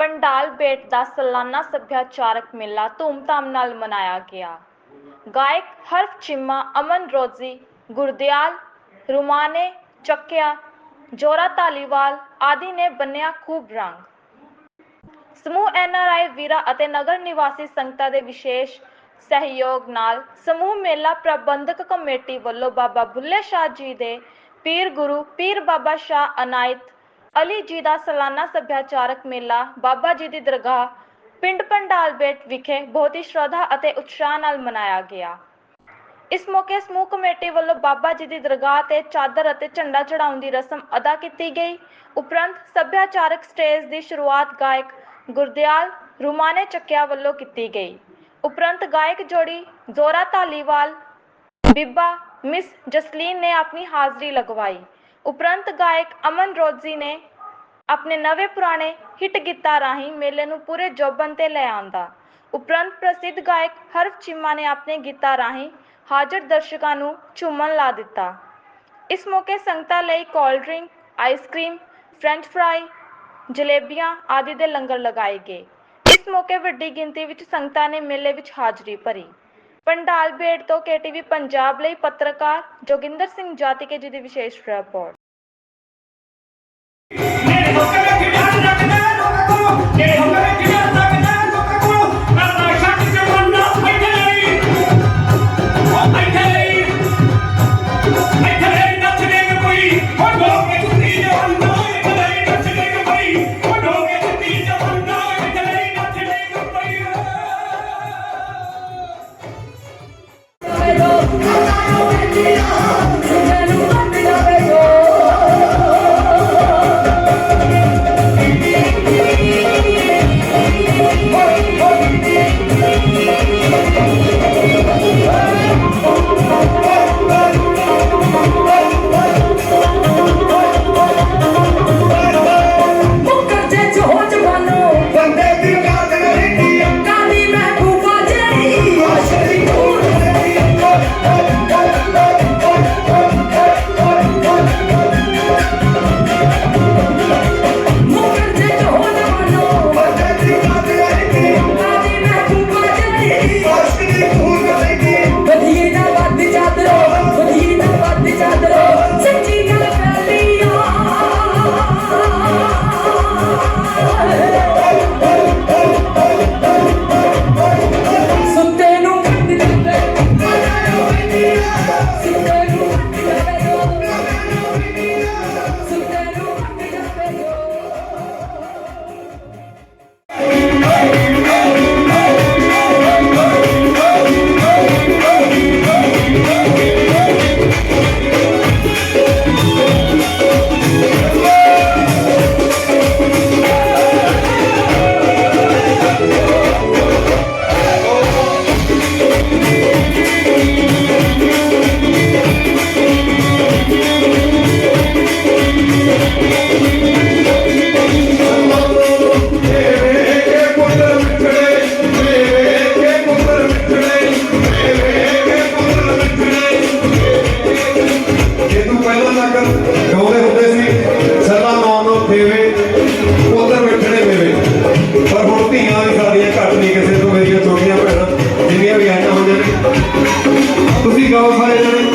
ਬੇਟ ਦਾ ਸਾਲਾਨਾ ਸੱਭਿਆਚਾਰਕ ਮੇਲਾ ਧੂਮਧਾਮ ਨਾਲ ਮਨਾਇਆ ਗਿਆ। ਗਾਇਕ ਹਰਫ ਚਿੰਮਾ, ਅਮਨ ਰੋਜ਼ੀ, ਗੁਰਦਿਆਲ, ਰੁਮਾਨੇ, ਚੱਕਿਆ, ਜੋਰਾ ਧਾਲੀਵਾਲ ਆਦਿ ਨੇ ਬੰਨਿਆ ਖੂਬ ਰੰਗ। ਸਮੂਹ ਐਨਆਰਆਈ ਵੀਰਾ ਅਤੇ ਨਗਰ ਨਿਵਾਸੀ ਸੰਗਤਾਂ ਦੇ ਵਿਸ਼ੇਸ਼ ਸਹਿਯੋਗ ਨਾਲ ਸਮੂਹ ਮੇਲਾ ਪ੍ਰਬੰਧਕ ਕਮੇਟੀ ਵੱਲੋਂ ਬਾਬਾ ਬੁੱਲੇ ਸ਼ਾਹ ਜੀ ਦੇ ਪੀਰ ਗੁਰੂ, ਪੀਰ ਬਾਬਾ ਸ਼ਾਹ ਅਨਾਇਤ ਅਲੀ ਜੀ ਦਾ ਸਾਲਾਨਾ ਸੱਭਿਆਚਾਰਕ ਮੇਲਾ ਬਾਬਾ ਜੀ ਦੀ ਦਰਗਾਹ ਪਿੰਡ ਪੰਡਾਲ ਵਿਖੇ ਬਹੁਤ ਹੀ ਸ਼ਰਧਾ ਅਤੇ ਉਤਸ਼ਾਹ ਨਾਲ ਮਨਾਇਆ ਗਿਆ। ਇਸ ਮੌਕੇ ਸਮੂਹ ਕਮੇਟੀ ਵੱਲੋਂ ਬਾਬਾ ਜੀ ਦੀ ਦਰਗਾਹ ਤੇ ਚਾਦਰ ਅਤੇ ਝੰਡਾ ਚੜਾਉਣ ਦੀ ਰਸਮ ਅਦਾ ਕੀਤੀ ਗਈ। ਉਪਰੰਤ ਸੱਭਿਆਚਾਰਕ ਸਟੇਜ ਦੀ ਸ਼ੁਰੂਆਤ ਗਾਇਕ ਗੁਰਦਿਆਲ ਰੁਮਾਨੇ ਚੱਕਿਆ ਵੱਲੋਂ ਕੀਤੀ ਗਈ। ਉਪਰੰਤ ਗਾਇਕ ਜੋੜੀ ਜ਼ੋਰਾ ਧਾਲੀਵਾਲ, ਬੀਬਾ, ਮਿਸ ਜਸਲੀਨ ਨੇ ਆਪਣੀ ਹਾਜ਼ਰੀ ਲਗਵਾਈ। ਉਪਰੰਤ ਗਾਇਕ ਅਮਨ ਰੋਜ਼ੀ ਨੇ ਆਪਣੇ ਨਵੇਂ ਪੁਰਾਣੇ ਹਿੱਟ ਗੀਤਾਂ ਰਾਹੀਂ ਮੇਲੇ ਨੂੰ ਪੂਰੇ ਜੋਬਨ ਤੇ ਲੈ ਆਂਦਾ ਉਪਰੰਤ ਪ੍ਰਸਿੱਧ ਗਾਇਕ ਹਰਫ ਚਿੰਮਾ ਨੇ ਆਪਣੇ ਗੀਤਾਂ ਰਾਹੀਂ ਹਾਜ਼ਰ ਦਰਸ਼ਕਾਂ ਨੂੰ ਝੂਮਣ ਲਾ ਦਿੱਤਾ। ਇਸ ਮੌਕੇ ਸੰਗਤਾਂ ਲਈ cold drink ice cream French fry ਜਲੇਬੀਆਂ ਆਦਿ ਦੇ ਲੰਗਰ ਲਗਾਏ ਗਏ। ਇਸ ਮੌਕੇ ਵੱਡੀ ਗਿਣਤੀ ਵਿੱਚ ਸੰਗਤਾਂ ਨੇ ਮੇਲੇ ਵਿੱਚ ਹਾਜ਼ਰੀ ਭਰੀ। ਪੰਡਾਲ ਬੇੜ ਤੋਂ ਕੇਟੀਵੀ ਪੰਜਾਬ ਲਈ ਪੱਤਰਕਾਰ ਜੋਗਿੰਦਰ ਸਿੰਘ ਜਾਤੀਕੇ ਜੀ ਦੀ ਵਿਸ਼ੇਸ਼ ਰਿਪੋਰਟ ਨਾਮ ਨੂੰ ਫੇਵੇ ਪੁੱਤਰ ਪਰ ਹੁਣ ਧੀਆਂ ਵੀ ਸਾਡੀਆਂ ਘੱਟ ਨਹੀਂ ਕਿਸੇ ਤੋਂ, ਮੇਰੀਆਂ ਛੋਟੀਆਂ ਭੈਣਾਂ, ਜਿੰਨੀਆਂ ਵੀ ਆਈਆਂ ਹੋ ਜਾਣ ਤੁਸੀਂ ਗਾਓ ਸਾਰੇ ਜਣੇ।